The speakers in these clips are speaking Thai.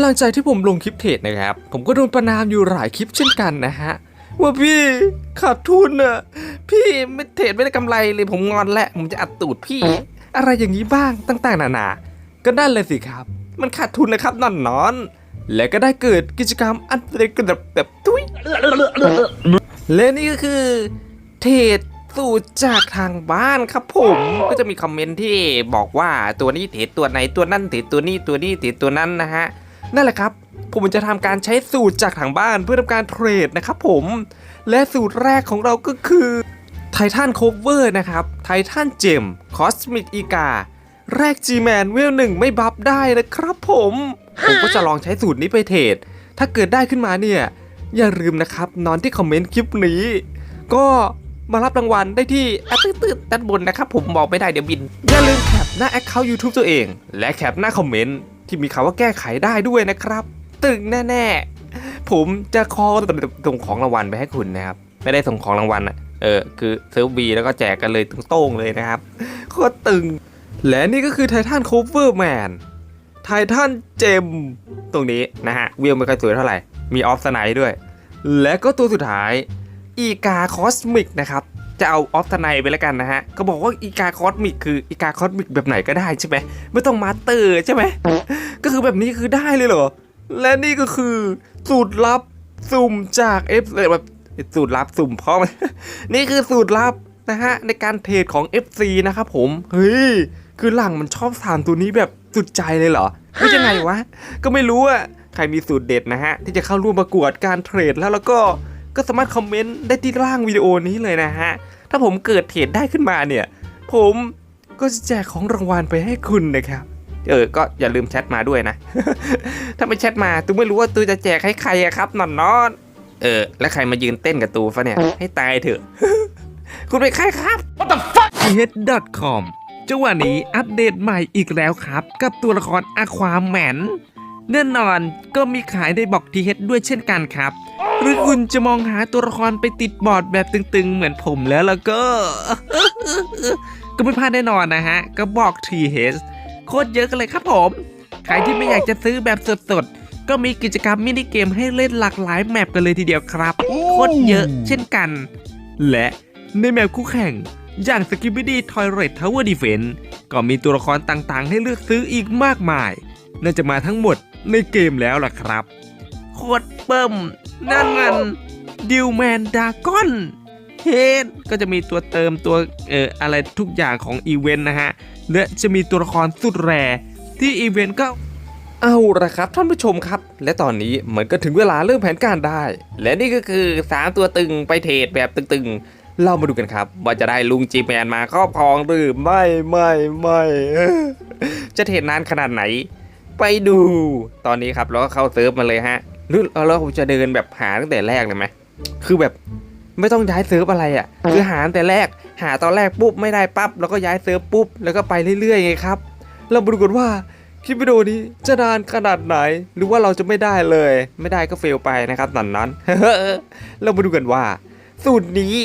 หลังจากที่ผมลงคลิปเทรดนะครับ ผมก็โดนประนามอยู่หลายคลิปเช่นกันนะฮะว่าพี่ขาดทุนอะพี่ไม่เทรดไม่ได้กำไรเลยผมงอนและผมจะอัดตูดพี่ อะไรอย่างนี้บ้างต่างๆนานา ก็นั่นเลยสิครับ มันขาดทุนนะครับนอนนอน และก็ได้เกิดกิจกรรมอันเป็นกระดับแบบทุยและนี่ก็คือ เทรดสูตรจากทางบ้านครับผมก็จะมีคอมเมนต์ที่บอกว่าตัวนี้เทรดตัวไหนตัวนั่นเทรดตัวนี้ตัวนี้เทรดตัวนั้นนะฮะ นั่นแหละครับ ผมจะทำการใช้สูตรจากทางบ้านเพื่อทำการเทรดนะครับผมและสูตรแรกของเราก็คือไททันโคเวอร์นะครับไททันเจมคอสมิกอีกา แรก G-Man เวลหนึ่งไม่บัฟได้นะครับผม ผมก็จะลองใช้สูตรนี้ไปเทรดถ้าเกิดได้ขึ้นมาเนี่ย อย่าลืมนะครับ นอนที่คอมเมนต์คลิปนี้ ก็มารับรางวัลได้ที่อะตืดๆด้านบนนะครับ ผมบอกไม่ได้เดี๋ยวบิน อย่าลืมแคปหน้าแอคเคาท์ YouTube ตัวเอง และแคปหน้าคอมเมนต์ ที่มีคำว่าแก้ไขได้ด้วยนะครับ ตึงแน่ๆ ผมจะคอส่งของรางวัลไปให้คุณนะครับ ไม่ได้ส่งของรางวัลอะเออคือเซิร์ฟบีแล้วก็แจกกันเลยโต้งเลยนะครับโคตรตึง และนี่ก็คือไททันโคเวอร์แมนไททันเจมตรงนี้นะฮะวิวไม่ค่อยสวยเท่าไหร่ มีออฟสไนด้วย และก็ตัวสุดท้ายอีกาคอสมิกนะครับ จะเอาออฟทนายไปแล้วกันนะฮะ ก็บอกว่าอีกาคอสมิกคืออีกาคอสมิกแบบไหนก็ได้ใช่ไหมไม่ต้องมาเตอร์ใช่ไหมก็คือแบบนี้คือได้เลยเหรอ และนี่ก็คือสูตรลับสุ่มจากเลยแบบสูตรลับสุ่มพราะมันนี่คือสูตรลับนะฮะในการเทรดของ FC นะครับผม เฮ้ย คือหลังมันชอบสามตัวนี้แบบสุดใจเลยเหรอไม่ยังไงวะ ก็ไม่รู้อะใครมีสูตรเด็ดนะฮะ ที่จะเข้าร่วมประกวดการเทรดแล้วแล้วก็ ก็สามารถคอมเมนต์ได้ที่ล่างวิดีโอนี้เลยนะฮะ ถ้าผมเกิดเทรดได้ขึ้นมาเนี่ย ผมก็จะแจกของรางวัลไปให้คุณนะครับ เออ ก็อย่าลืมแชทมาด้วยนะ ถ้าไม่แชทมาตูไม่รู้ว่าตูจะแจกให้ใครอะครับนอนนอนเออ แล้วใครมายืนเต้นกับตูฟะเนี่ย ให้ตายเถอะ คุณเป็นใครครับ t h c o m จังหวะนี้อัปเดตใหม่อีกแล้วครับ กับตัวละครอควาแมนแน่นอนก็มีขายในบอกทีเฮดด้วยเช่นกันครับ หรือคุณจะมองหาตัวละครไปติดบอร์ดแบบตึงๆ เหมือนผมแล้วแล้วก็ ก็ไม่พลาดแน่นอนนะฮะ ก็บอกทีเฮดโคตรเยอะกันเลยครับผม ใครที่ไม่อยากจะซื้อแบบสดๆ ก็มีกิจกรรมมินิเกมให้เล่นหลากหลายแมปกันเลยทีเดียวครับ โคตรเยอะเช่นกัน และในแมปคู่แข่งอย่าง s k i b i d y Toilet Tower Defense ก็มีตัวละครต่างๆ ให้เลือกซื้ออีกมากมาย น่าจะมาทั้งหมดในเกมแล้วล่ะครับ โคตรเบิ่ม นั่นมันดิวแมนดากอนเฮดก็จะมีตัวเติมตัวเอ่ออะไรทุกอย่างของอีเวนต์นะฮะ และจะมีตัวละครสุดแรที่อีเวนต์ก็เอาละครับท่านผู้ชมครับ และตอนนี้เหมือนก็ถึงเวลาเริ่มแผนการได้ และนี่ก็คือ3ตัวตึงไปเทรดแบบตึงๆ เรามาดูกันครับ ว่าจะได้ลุงจีแมนมาครอบครองหรือไม่ไม่ไม่จะเทรดนานขนาดไหน ไปดู ตอนนี้ครับเราก็เข้าเซิร์ฟมาเลยฮะ หรือเราจะเดินแบบหาตั้งแต่แรกเลยไหมคือแบบไม่ต้องย้ายเซิร์ฟอะไรอะ่ะ คือหาตั้งแต่แรก หาตอนแรกปุ๊บไม่ได้ปั๊บแล้วก็ย้ายเซิร์ฟปุ๊บแล้วก็ไปเรื่อยๆไงครับ เรามาดูกันว่าคลิปวิดีโอนี้จะนานขนาดไหน หรือว่าเราจะไม่ได้เลย ไม่ได้ก็เฟลไปนะครับนั่นนั้นเรามาดูกันว่า สูตรนี้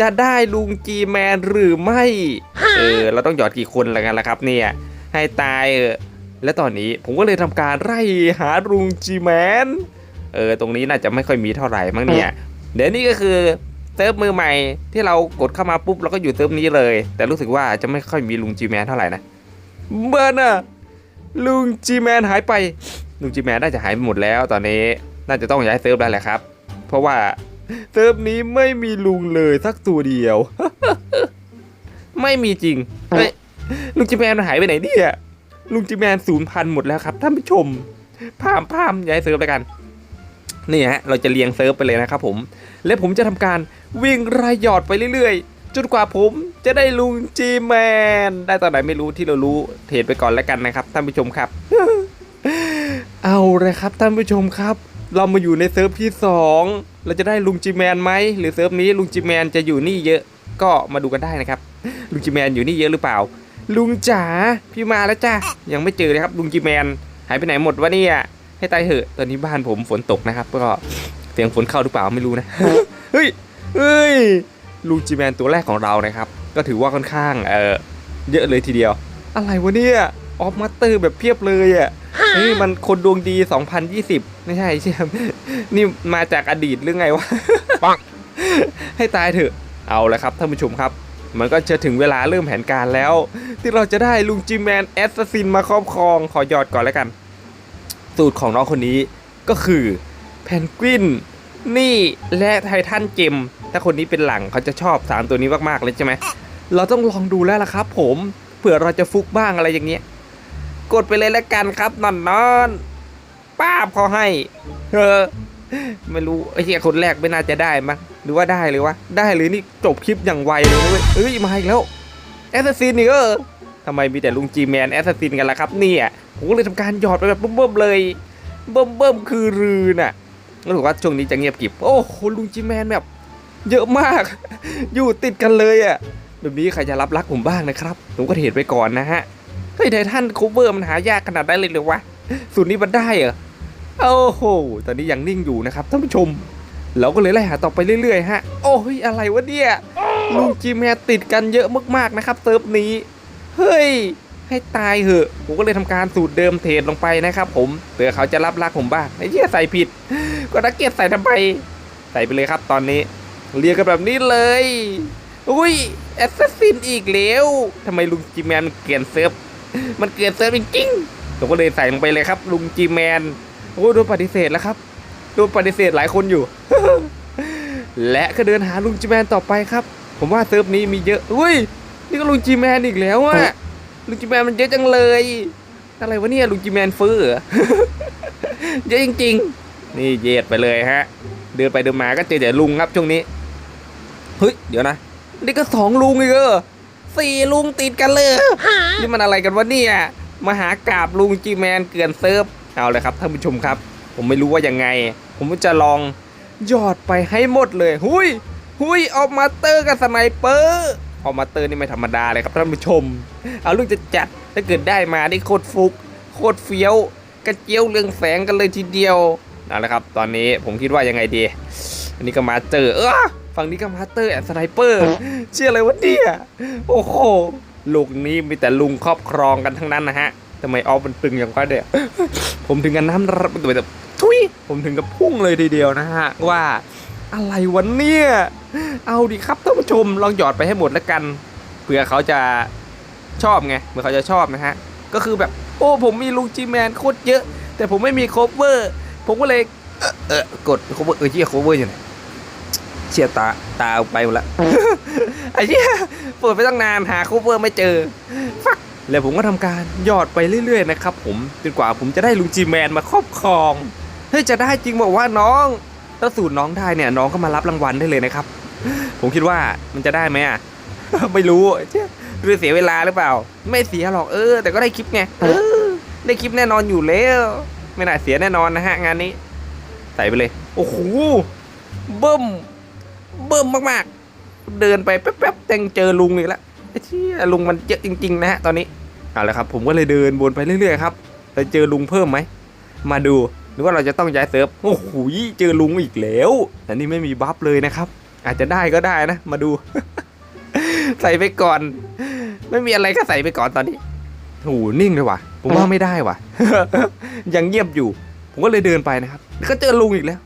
จะได้ลุงจีแมนหรือไม่ เออ เราต้องหยอดกี่คนละกันละครับเนี่ย ให้ตายเออและตอนนี้ผมก็เลยทำการไล่หาลุงจีแมน เออตรงนี้น่าจะไม่ค่อยมีเท่าไหร่มั้งเนี่ย เดี๋ยวนี้ก็คือเซิร์ฟมือใหม่ที่เรากดเข้ามาปุ๊บเราก็อยู่เซิร์ฟนี้เลย แต่รู้สึกว่าจะไม่ค่อยมีลุงจีแมนเท่าไหร่นะเบอร์น่ะลุงจีแมนหายไปลุงจีแมนน่าจะหายไปหมดแล้ว ตอนนี้น่าจะต้องย้ายเซิร์ฟแล้วแหละครับ เพราะว่าเซิร์ฟนี้ไม่มีลุงเลยสักตัวเดียว ไม่มีจริงเฮ้ยลุงจีแมนหายไปไหนเนี่ยลุงจีแมนศูนย์พันหมดแล้วครับท่านผู้ชมพามพามย้ายเซิร์ฟไปกัน นี่ฮะเราจะเรียงเซิร์ฟไปเลยนะครับผม และผมจะทำการวิ่งรายหยอดไปเรื่อยๆ จนกว่าผมจะได้ลุงจีแมนได้ตอนไหนไม่รู้ที่เรารู้เทรดไปก่อนแล้วกันนะครับท่านผู้ชมครับ เอาเลยครับท่านผู้ชมครับ เรามาอยู่ในเซิร์ฟที่ 2 เราจะได้ลุงจีแมนไหมหรือเซิร์ฟนี้ลุงจีแมนจะอยู่นี่เยอะก็มาดูกันได้นะครับ ลุงจีแมนอยู่นี่เยอะหรือเปล่า ลุงจ๋าพี่มาแล้วจ้ายังไม่เจอเลยครับลุงจีแมนหายไปไหนหมดวะเนี่ย ให้ตายเหอะ ตอนนี้บ้านผมฝนตกนะครับ ก็เสียงฝนเข้าหรือเปล่าไม่รู้นะ เฮ้ย เฮ้ยลุงจีแมนตัวแรกของเรานะครับ ก็ถือว่าค่อนข้างเออเยอะเลยทีเดียว อะไรวะเนี่ย ออฟมาสเตอร์แบบเพียบเลยอะ่ะเฮ้ยมันคนดวงดี 2020 ไม่ใช่ใช่ไหมนี่มาจากอดีตหรือไงวะปังให้ตายเถอะ เอาละครับท่านผู้ชมครับ มันก็จะถึงเวลาเริ่มแผนการแล้ว ที่เราจะได้ลุงจิมแมนแอสซัสซินมาครอบครอง ขอยอดก่อนแล้วกัน สูตรของน้องคนนี้ก็คือแพนกวินนี่และไททันเจมถ้าคนนี้เป็นหลังเขาจะชอบสามตัวนี้มากๆเลยใช่ไหมเราต้องลองดูแล้วล่ะครับ ผมเผื่อเราจะฟุกบ้างอะไรอย่างเงี้ยกดไปเลยแล้วกันครับนอนนอนป้าบเขาให้เออไม่รู้ไอ้เหี้ยคนแรกไม่น่าจะได้มั้งหรือว่าได้เลยวะได้หรือนี่จบคลิปอย่างไวเลยนะเว้ยเอ้ยมาอีกแล้วแอสซัสซินนี่เออ ทำไมมีแต่ลุงจีแมนแอสซัสซินกันล่ะครับเนี่ยผมก็เลยทำการหยอดไปแบบเบิ่มๆเลยเบิ่มๆคือรือน่ะรู้สึกว่าช่วงนี้จะเงียบกิบโอ้โหลุงจีแมนแบบ เยอะมาก อยู่ติดกันเลยอะแบบนี้ใครจะรับรักผมบ้างนะครับผมก็เทรดไปก่อนนะฮะเฮ้ยไททันคูเวอร์มันหายากขนาดนั้เลยเหรือวะสูตรนี้มันได้เหรอโอ้โหตอนนี้ยังนิ่งอยู่นะครับท่านผู้ชม เราก็เลยไล่หาต่อไปเรื่อยๆฮะ โอ้ยอะไรวะเนี่ยลุงจีแมนติดกันเยอะมากๆนะครับเซิร์ฟนี้ เฮ้ย ให้ตายเหอะ ผมก็เลยทำการสูตรเดิมเทรดลงไปนะครับผมเผื่อเขาจะรับรักผมบ้างไอ้เหี้ยใส่ผิด ก็นักเกียรใส่ทำไมใส่ไปเลยครับตอนนี้ เรียกกันแบบนี้เลย อุ้ยแอสซัสซินอีกแล้วทำไมลุงจีแมนมันเกลียนเซิร์ฟ มันเกลียนเซิร์ฟจริงๆผมก็เลยใส่ลงไปเลยครับ ลุงจีแมน โอ้โดนปฏิเสธแล้วครับ โดนปฏิเสธหลายคนอยู่ และก็เดินหาลุงจีแมนต่อไปครับ ผมว่าเซิร์ฟนี้มีเยอะ อุ้ย นี่ก็ลุงจีแมนอีกแล้วอะลุงจีแมนมันเยอะจังเลย อะไรวะเนี่ยลุงจีแมนเฟอร์เหรอ เยอะจริงๆ นี่เย็ดไปเลยฮะ เดินไปเดินมาก็เจอแต่ลุงครับช่วงนี้ เฮ้ยเดี๋ยวนะ นี่ก็สองลุงอีกเออสี่ลุงติดกันเลย นี่มันอะไรกันวะเนี่ยมาหากราบลุงจีแมนเกลือนเซิร์ฟ เอาเลยครับท่านผู้ชมครับ ผมไม่รู้ว่ายังไง ผมจะลองหยอดไปให้หมดเลย หุย หุยออกมาเตอร์กับสไนเปอร์ ออกมาเตอร์นี่ไม่ธรรมดาเลยครับท่านผู้ชม เอาลูกจะจัดถ้าเกิดได้มานี่โคตรฟุก โคตรเฟี้ยว กระเจียวเรืองแสงกันเลยทีเดียวเอาละครับ ตอนนี้ผมคิดว่ายังไงดี อันนี้ก็มาเจอเออฝั่งนี้ก็มาเตอร์แอนสไนเปอร์เชื่ออะไรวะเนี่ยโอ้โหลูกนี้มีแต่ลุงครอบครองกันทั้งนั้นนะฮะทำไมออฟมันตึงอย่างวะเนี่ยผมถึงกันน้ำระแบบทุยผมถึงกับพุ่งเลยทีเดียวนะฮะว่า อะไรวันเนี่ย เอาดิครับท่านผู้ชมลองหยอดไปให้หมดแล้วกัน เผื่อเขาจะชอบไงเผื่อเขาจะชอบนะฮะ ก็คือแบบโอ้ผมมีลุงจีแมนโคตรเยอะ แต่ผมไม่มีโคเวอร์ ผมก็เลยเออเออกดโคเวอร์เออเชี่ยโคเวอร์อยู่ไหนเชี่ยตาตาไปหมดละไอ้เชี่ยเปิดไปตั้งนานหาโคเวอร์ไม่เจอฟักแล้วผมก็ทำการหยอดไปเรื่อยๆนะครับผมจนกว่าผมจะได้ลุงจีแมนมาครอบครองเฮ้ยจะได้จริงบอกว่าน้อง ถ้าสูตรน้องได้เนี่ยน้องก็มารับรางวัลได้เลยนะครับ ผมคิดว่ามันจะได้ไหมอะ ไม่รู้เชี่ยหรือเสียเวลาหรือเปล่า ไม่เสียหรอกเออ แต่ก็ได้คลิปไงเออได้คลิปแน่นอนอยู่แล้ว ไม่น่าเสียแน่นอนนะฮะงานนี้ ใส่ไปเลย โอ้โหเบิ่มเบิ่มมากๆ เดินไปแป๊บๆแตงเจอลุงอีกแล้วไอ้เชี่ยลุงมันเยอะจริง ๆ นะฮะตอนนี้เอาละครับ ผมก็เลยเดินวนไปเรื่อยๆครับจะเจอลุงเพิ่มไหมมาดูห รือว่าเราจะต้องย้ายเซิร์ฟโอ้โหเจอลุงอีกแล้วแต่นี่ไม่มีบัฟเลยนะครับ อาจจะได้ก็ได้นะ มาดู ใส่ไปก่อน ไม่มีอะไรก็ใส่ไปก่อนตอนนี้โอ้โหนิ่งเลยว่ะ ผมว่าไม่ได้ว่ะ ยังเงียบอยู่ ผมก็เลยเดินไปนะครับ ก็เจอลุงอีกแล้ว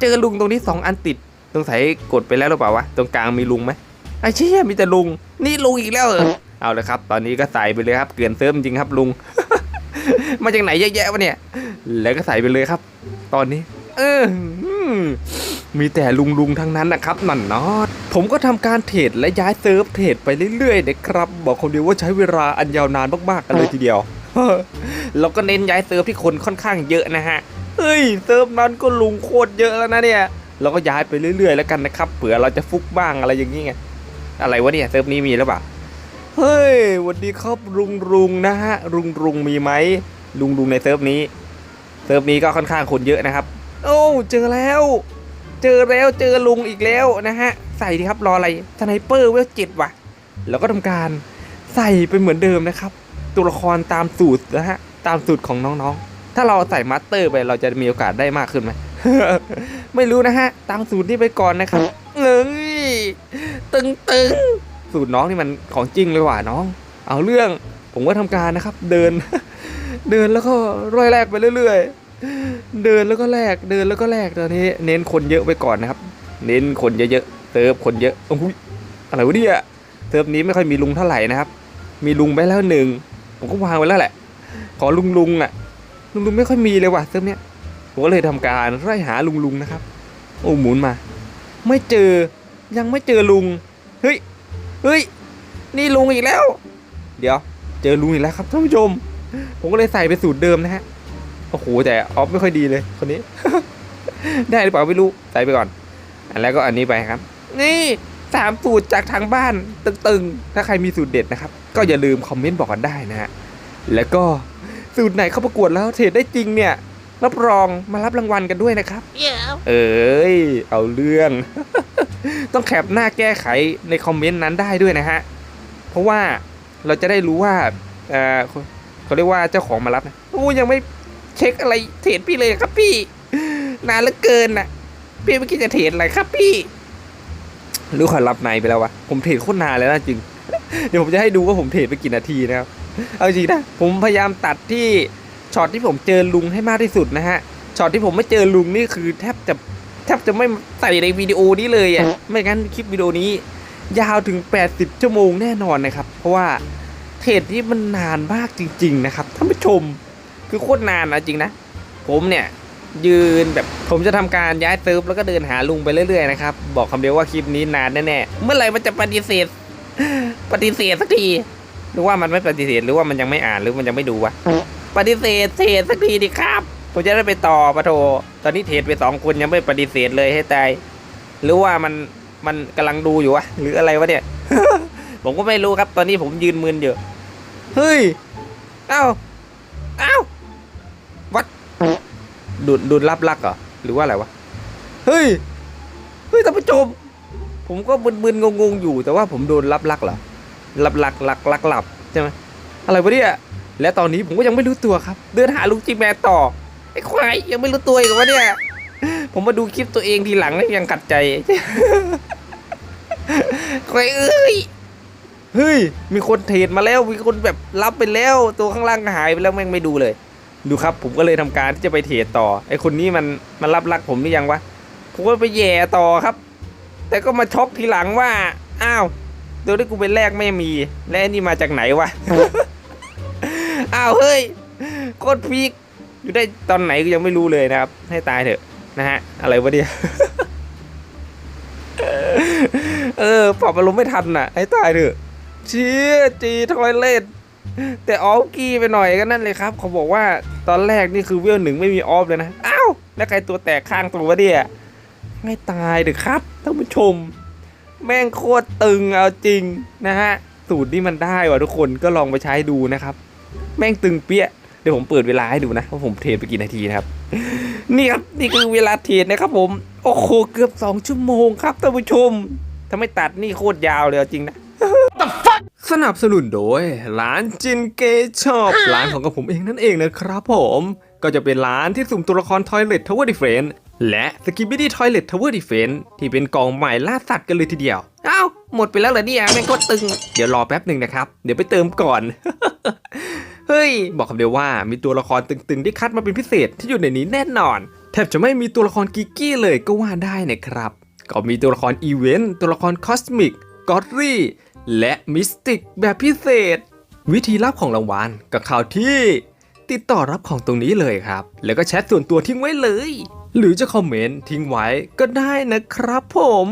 เจอลุงตรงนี้สองอันติดตรงใส่กดไปแล้วหรือเปล่าวะตรงกลางมีลุงไหมไอ้เชี่ยมีแต่ลุง นี่ลุงอีกแล้วเอเอาเลยครับ ตอนนี้ก็ใส่ไปเลยครับ เกลื่อนเซิร์ฟจริงครับลุง มาจากไหนเยอะแยะวะเนี่ย แล้วก็ใส่ไปเลยครับ ตอนนี้เออมีแต่ลุงลุงๆทั้งนั้นนะครับนั่นเนาะผมก็ทำการเทรดและย้ายเซิร์ฟเทรดไปเรื่อยๆนะครับ บอกคนเดียวว่าใช้เวลาอันยาวนานมากๆกันเลยทีเดียวเราก็เน้นย้ายเซิร์ฟที่คนค่อนข้างเยอะนะฮะเฮ้ยเซิร์ฟนั้นก็ลุงโคตรเยอะแล้วนะเนี่ยเราก็ย้ายไปเรื่อยๆแล้วกันนะครับเผื่อเราจะฟุกบ้างอะไรอย่างนี้ไงอะไรวะเนี่ยเซิร์ฟนี้มีหรือเปล่าเฮ้ยสวัสดีครับลุงลุงนะฮะลุงลุงมีไหม ลุงลุงในเซิร์ฟนี้ เซิร์ฟนี้ก็ค่อนข้างคนเยอะนะครับ โอ้เจอแล้ว เจอแล้วเจอลุงอีกแล้วนะฮะ ใส่ดีครับรออะไรสไนเปอร์เวลเจ็ดว่ะ แล้วก็ทำการใส่ไปเหมือนเดิมนะครับ ตัวละครตามสูตรนะฮะตามสูตรของน้องๆ ถ้าเราใส่มาสเตอร์ไปเราจะมีโอกาสได้มากขึ้นไหมไม่รู้นะฮะ ตามสูตรนี้ไปก่อนนะครับเอ้ยตึงตึงๆสูตรน้องนี่มันของจริงเลยว่ะน้อง เอาเรื่องผมก็ทำการนะครับ เดิน เดินแล้วก็ร้อยแรกไปเรื่อยๆ เดินแล้วก็แลกเดินแล้วก็แลกตอนนี้ เน้นคนเยอะไปก่อนนะครับ เน้นคนเยอะๆเติร์ฟคนเยอะโอ้โหอะไรวะเนี่ยเติร์ฟนี้ไม่ค่อยมีลุงเท่าไหร่นะครับ มีลุงไปแล้วหนึ่งผมก็วางไว้แล้วแหละ ขอลุงลุงอะ ลุงลุงไม่ค่อยมีเลยว่ะเติร์ฟเนี้ยผมก็เลยทำการไล่หาลุงลุงนะครับ โอ้หมุนมา ไม่เจอยังไม่เจอลุงเฮ้ยเฮ้ยนี่ลุงอีกแล้ว เดี๋ยว เจอลุงอีกแล้วครับท่านผู้ชม ผมก็เลยใส่ไปสูตรเดิมนะฮะ โอ้โหแต่ออฟไม่ค่อยดีเลยคนนี้ ได้หรือเปล่าไม่รู้ ใส่ไปก่อน อันแล้วก็อันนี้ไปครับ นี่สามสูตรจากทางบ้านตึงๆ ถ้าใครมีสูตรเด็ดนะครับ ก็อย่าลืมคอมเมนต์บอกกันได้นะฮะ แล้วก็สูตรไหนเข้าประกวดแล้วเทรดได้จริงเนี่ยรับรองมารับรางวัลกันด้วยนะครับ Yeah. เอ้ย เอาเรื่อง ต้องแคปหน้าแก้ไขในคอมเมนต์นั้นได้ด้วยนะฮะ เพราะว่าเราจะได้รู้ว่า เขาเรียกว่าเจ้าของมารับนะโอ้ยังไม่เช็คอะไรเทรดพี่เลยครับพี่ นานเหลือเกินน่ะพี่เมื่อกี้จะเทรดอะไรครับพี่หรือขอรับในไปแล้ววะผมเทรดโคตรนานแล้วนะจริง เดี๋ยวผมจะให้ดูว่าผมเทรดไปกี่นาทีนะครับเอาจริงนะผมพยายามตัดที่ช็อตที่ผมเจอลุงให้มากที่สุดนะฮะช็อตที่ผมไม่เจอลุงนี่คือแทบจะแทบจะไม่ใส่ในวิดีโอนี้เลยอะไม่งั้นคลิปวิดีโอนี้ ยาวถึง 80 ชั่วโมงแน่นอนนะครับ เพราะว่า เทรดนี่มันนานมากจริง ๆ นะครับท่านผู้ชมคือโคตรนานนะจริงนะ ผมเนี่ยยืนแบบผมจะทำการย้ายเซิร์ฟแล้วก็เดินหาลุงไปเรื่อยๆนะครับบอกคำเดียวว่าคลิปนี้นานแน่ๆเมื่อไหร่มันจะปฏิเสธ ปฏิเสธสักทีหรือว่ามันไม่ปฏิเสธหรือว่ามันยังไม่อ่านหรือมันยังไม่ดูวะปฏิเสธเทรดสักทีดิครับผมจะได้ไปต่อปะโทตอนนี้เทรดไปสองคนยังไม่ปฏิเสธเลยให้ตายหรือว่ามันมันกำลังดูอยู่วะหรืออะไรวะเนี่ยผมก็ไม่รู้ครับ ตอนนี้ผมยืนมึนอยู่ เฮ้ย เอ้า เอ้า วัด ดูดดูดรับลักเหรอ หรือว่าอะไรวะ เฮ้ย เฮ้ยท่านผู้ชม ผมก็มึนๆงงๆอยู่ แต่ว่าผมโดนรับลักเหรอรับลักลักลักหลับใช่ไหมอะไรวะเนี่ย และตอนนี้ผมก็ยังไม่รู้ตัวครับ เดินหาลุงจีแมนต่อ ไอ้ควายยังไม่รู้ตัวอีกวะเนี่ย ผมมาดูคลิปตัวเองทีหลังแล้วยังขัดใจควายเอ้ย เฮ้ย มีคนเทรดมาแล้ว มีคนแบบรับไปแล้ว ตัวข้างล่างหายไปแล้วแม่งไม่ดูเลย ดูครับ ผมก็เลยทำการที่จะไปเทรดต่อ ไอ้คนนี้มันมันรับรักผมหรือยังวะ ผมก็ไปแย่ต่อครับ แต่ก็มาช็อกทีหลังว่า อ้าว ตัวที่กูเป็นแรกไม่มี และนี่มาจากไหนวะ อ้าวเฮ้ย โคตรพีกอยู่ได้ตอนไหนก็ยังไม่รู้เลยนะครับ ให้ตายเถอะนะฮะ อะไรวะเนี่ยเออปรับอารมณ์ไม่ทันน่ะ ให้ตายเถอะ เชี่ยจีทอยเล่นแต่ออฟกี้ไปหน่อยก็นั่นเลยครับ เขาบอกว่าตอนแรกนี่คือเวลหนึ่งไม่มีออฟเลยนะ อ้าว แล้วใครตัวแตกข้างตัววะเนี่ยไม่ตายเถอะครับท่านผู้ชม แม่งโคตรตึงเอาจริงนะฮะ สูตรนี้มันได้ว่ะทุกคนก็ลองไปใช้ดูนะครับ แม่งตึงเปี้ยเดี๋ยวผมเปิดเวลาให้ดูนะว่าผมเทรดไปกี่นาทีนะครับ นี่ครับนี่คือเวลาเทรดนะครับผม โอ้โหเกือบสองชั่วโมงครับท่านผู้ชมถ้าไม่ตัดนี่โคตรยาวเลยเอาจริงนะ สนับสนุนโดยร้านจินเกช็อปร้านของกับผมเองนั่นเองนะครับผม ก็จะเป็นร้านที่สุ่มตัวละคร Toilet Tower Defense และ s k i b i d y Toilet Tower Defense ที่เป็นกล่องใหม่ล่าสัตว์กันเลยทีเดียวเอ้าหมดไปแล้วเหรอเนี่ยแม่งโคตรตึง เดี๋ยวรอแป๊บหนึ่งนะครับ เดี๋ยวไปเติมก่อน เฮ้ย บอกคำเดียวว่ามีตัวละครตึงๆที่คัดมาเป็นพิเศษที่อยู่ในนี้แน่นอน แทบจะไม่มีตัวละครกิกกี้เลยก็ว่าได้นะครับ ก็มีตัวละครอีเวนต์ตัวละครคอสมิกกอดรี่ และมิสติกแบบพิเศษ วิธีรับของรางวัลกับข่าวที่ ติดต่อรับของตรงนี้เลยครับ แล้วก็แชทส่วนตัวทิ้งไว้เลย หรือจะคอมเมนต์ทิ้งไว้ก็ได้นะครับผม